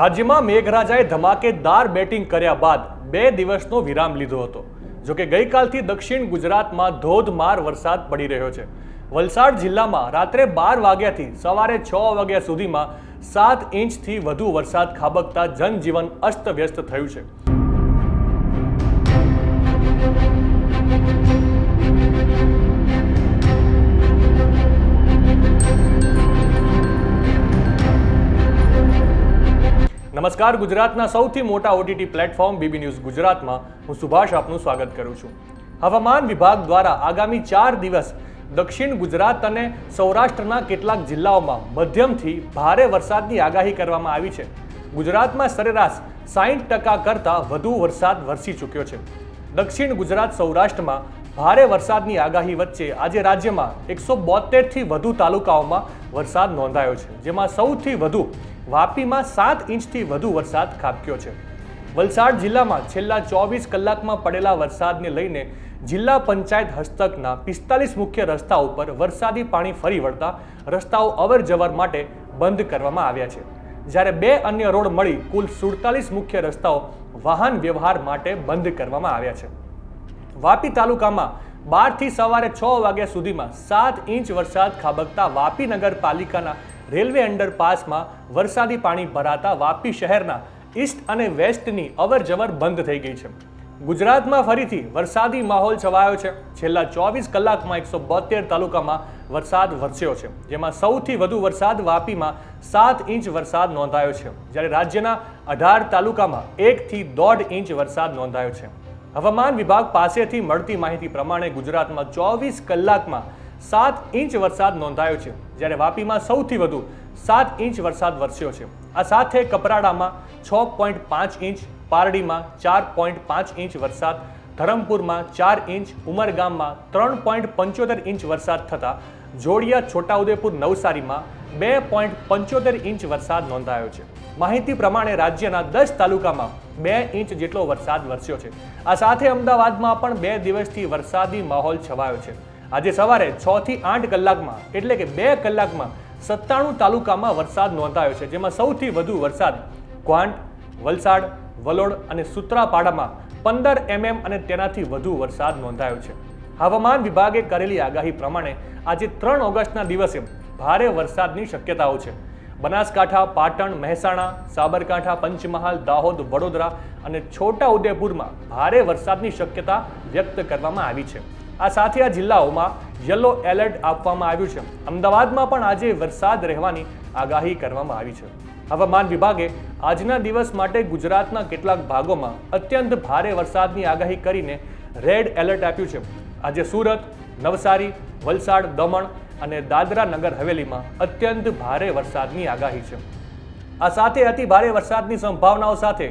રાજ્યમાં મેઘરાજાએ ધમાકેદાર બેટિંગ કર્યા બાદ બે દિવસનો વિરામ લીધો હતો. જોકે ગઈકાલથી દક્ષિણ ગુજરાતમાં ધોધમાર વરસાદ પડી રહ્યો છે. વલસાડ જિલ્લામાં રાત્રે બાર વાગ્યાથી સવારે છ વાગ્યા સુધીમાં સાત ઇંચથી વધુ વરસાદ ખાબકતા જનજીવન અસ્તવ્યસ્ત થયું છે. નમસ્કાર, ગુજરાતના સૌથી મોટા ઓટીટી પ્લેટફોર્મ બીબી ન્યૂઝ ગુજરાતમાં હું સુભાષ આપનું સ્વાગત કરું છું. હવામાન વિભાગ દ્વારા આગામી ચાર દિવસ દક્ષિણ ગુજરાત અને સૌરાષ્ટ્રના કેટલાક જિલ્લાઓમાં મધ્યમથી ભારે વરસાદની આગાહી કરવામાં આવી છે. ગુજરાતમાં સરેરાશ સાહીઠ ટકા કરતાં વધુ વરસાદ વરસી ચૂક્યો છે. દક્ષિણ ગુજરાત, સૌરાષ્ટ્રમાં ભારે વરસાદની આગાહી વચ્ચે આજે રાજ્યમાં એકસો બોતેરથી વધુ તાલુકાઓમાં વરસાદ નોંધાયો છે, જેમાં સૌથી વધુ વાપીમાં સાત ઇંચથી વધુ વરસાદ ખાબક્યો છે. વલસાડ જિલ્લામાં છેલ્લા ચોવીસ કલાકમાં પડેલા વરસાદને લઈને જિલ્લા પંચાયત હસ્તકના પિસ્તાલીસ મુખ્ય રસ્તા ઉપર વરસાદી પાણી ફરી વળતા રસ્તાઓ અવર જવર માટે બંધ કરવામાં આવ્યા છે. જ્યારે બે અન્ય રોડ મળી કુલ સુડતાલીસ મુખ્ય રસ્તાઓ વાહન વ્યવહાર માટે બંધ કરવામાં આવ્યા છે. વાપી તાલુકામાં બારથી સવારે છ વાગ્યા સુધીમાં સાત ઇંચ વરસાદ ખાબકતા વાપી નગરપાલિકાના રેલવે અંડરપાસમાં વરસાદી પાણી ભરાતા વાપી શહેરના ઈસ્ટ અને વેસ્ટની અવર જવર બંધ થઈ ગઈ છે. ગુજરાતમાં ફરીથી વરસાદી માહોલ છવાયો છે. છેલ્લા ચોવીસ કલાકમાં એકસો બોતેર તાલુકામાં વરસાદ વરસ્યો છે. જેમાં સૌથી વધુ વરસાદ વાપીમાં સાત ઇંચ વરસાદ નોંધાયો છે. જ્યારે રાજ્યના અઢાર તાલુકામાં એકથી દોઢ ઇંચ વરસાદ નોંધાયો છે. હવામાન વિભાગ પાસેથી મળતી માહિતી પ્રમાણે ગુજરાતમાં ચોવીસ કલાકમાં સાત ઇંચ વરસાદ નોંધાયો છે. જ્યારે વાપીમાં સૌથી વધુ સાત ઇંચ વરસાદ વરસ્યો છે. આ સાથે કપરાડામાં છ પોઈન્ટ પાંચ ઇંચ, પારડીમાં ચાર પોઈન્ટ પાંચ ઇંચ વરસાદ, ધરમપુરમાં ચાર ઇંચ, ઉમરગામમાં ત્રણ પોઈન્ટ પંચોતેર ઇંચ વરસાદ થતાં જોડિયા, છોટાઉદેપુર, નવસારીમાં બે પોઈન્ટ પંચોતેર ઇંચ વરસાદ નોંધાયો છે. માહિતી પ્રમાણે રાજ્યના દસ તાલુકામાં બે ઇંચ જેટલો વરસાદ વરસ્યો છે. આ સાથે અમદાવાદમાં પણ બે દિવસથી વરસાદી માહોલ છવાયો છે. આજે સવારે છ થી આઠ કલાકમાં, એટલે કે બે કલાકમાં સત્તાણું તાલુકામાં વરસાદ નોંધાયો છે, જેમાં સૌથી વધુ વરસાદ ક્વાંટ વલસાડ, વલોડ અને સુત્રાપાડામાં પંદર એમએમ અને તેનાથી વધુ વરસાદ નોંધાયો છે. હવામાન વિભાગે કરેલી આગાહી પ્રમાણે આજે ત્રણ ઓગસ્ટના દિવસે ભારે વરસાદની શક્યતાઓ છે. બનાસકાંઠા, પાટણ, મહેસાણા, સાબરકાંઠા, પંચમહાલ, દાહોદ, વડોદરા અને છોટા ઉદેપુરમાં ભારે વરસાદની શક્યતા વ્યક્ત કરવામાં આવી છે. આ સાથે આ જિલ્લાઓમાં યલો એલર્ટ આપવામાં આવ્યું છે. અમદાવાદમાં પણ આજે વરસાદ રહેવાની આગાહી કરવામાં આવી છે. હવામાન વિભાગે આજના દિવસ માટે ગુજરાતના કેટલાક ભાગોમાં અત્યંત ભારે વરસાદની આગાહી કરીને રેડ એલર્ટ આપ્યું છે. આજે સુરત, નવસારી, વલસાડ, દમણ અને દાદરા નગર હવેલીમાં અત્યંત ભારે વરસાદની આગાહી છે. આ સાથે અતિ ભારે વરસાદની સંભાવનાઓ સાથે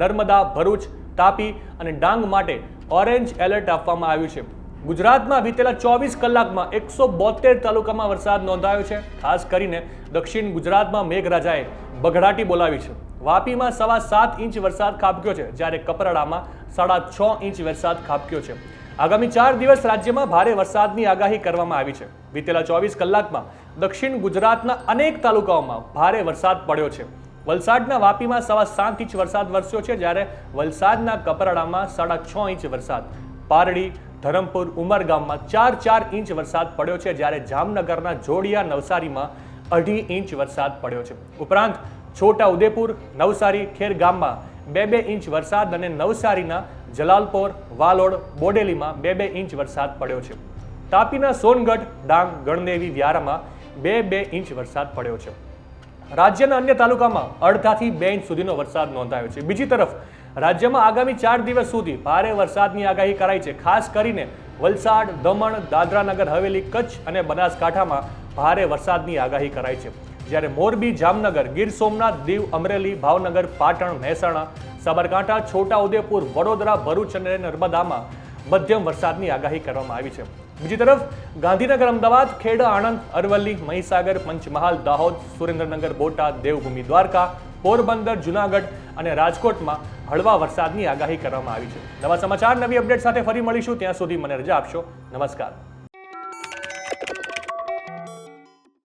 નર્મદા, ભરૂચ, તાપી અને ડાંગ માટે ઓરેન્જ એલર્ટ આપવામાં આવ્યું છે. ગુજરાતમાં વીતેલા ચોવીસ કલાકમાં એકસો બોતેર તાલુકામાં વરસાદ નોંધાયો છે. ખાસ કરીને દક્ષિણ ગુજરાતમાં મેઘરાજાએ બઘડાટી બોલાવી છે. વાપીમાં સવા સાત ઇંચ વરસાદ ખાબક્યો છે, જ્યારે કપરાડામાં સાડા છ ઇંચ વરસાદ ખાબક્યો છે. આગામી ચાર દિવસ રાજ્યમાં ભારે વરસાદની આગાહી કરવામાં આવી છે. વીતેલા ચોવીસ કલાકમાં દક્ષિણ ગુજરાતના અનેક તાલુકાઓમાં ભારે વરસાદ પડ્યો છે. વલસાડના વાપીમાં સવા સાત ઇંચ વરસાદ વરસ્યો છે, જ્યારે વલસાડના કપરાડામાં સાડા છ ઇંચ વરસાદ. પારડી ધરમપુર ઉમરગામમાં ચાર ચાર ઇંચ વરસાદ પડ્યો છે જ્યારે જામનગરના જોડિયા નવસારીમાં અઢી ઇંચ વરસાદ પડ્યો છે. ઉપરાંત છોટા ઉદેપુર, નવસારી, ખેર ગામમાં બે બે ઇંચ વરસાદ અને નવસારીના જલાલપોર, વાલોડ, બોડેલીમાં બે બે ઇંચ વરસાદ પડ્યો છે. તાપીના સોનગઢ, ડાંગ, ગણદેવી, વ્યારામાં બે બે ઇંચ વરસાદ પડ્યો છે. રાજ્યના અન્ય તાલુકામાં અડધાથી બે ઇંચ સુધીનો વરસાદ નોંધાયો છે. બીજી તરફ રાજ્યમાં આગામી ચાર દિવસ સુધી ભારે વરસાદની આગાહી કરાઈ છે. ખાસ કરીને વલસાડ, દમણ, દાદરાનગર, હવેલી, કચ્છ અને બનાસકાંઠામાં ભારે વરસાદની આગાહી કરાઈ છે. જ્યારે મોરબી, જામનગર, ગીર સોમનાથ, દીવ, અમરેલી, ભાવનગર, પાટણ, મહેસાણા, સાબરકાંઠા છોટા ઉદેપુર વડોદરા, ભરૂચ અને નર્મદામાં મધ્યમ વરસાદની આગાહી કરવામાં આવી છે. બીજી તરફ, ગાંધીનગર, અમદાવાદ, ખેડા, આણંદ, અરવલ્લી, મહીસાગર, પંચમહાલ, દાહોદ, સુરેન્દ્રનગર, બોટાદ, દેવભૂમિ, દ્વારકા પોરબંદર, જુનાગઢ અને રાજકોટમાં હળવા વરસાદની આગાહી કરવામાં આવી છે. નવા સમાચાર, નવી અપડેટ સાથે ફરી મળીશું. ત્યાં સુધી મને રજા આપશો. નમસ્કાર.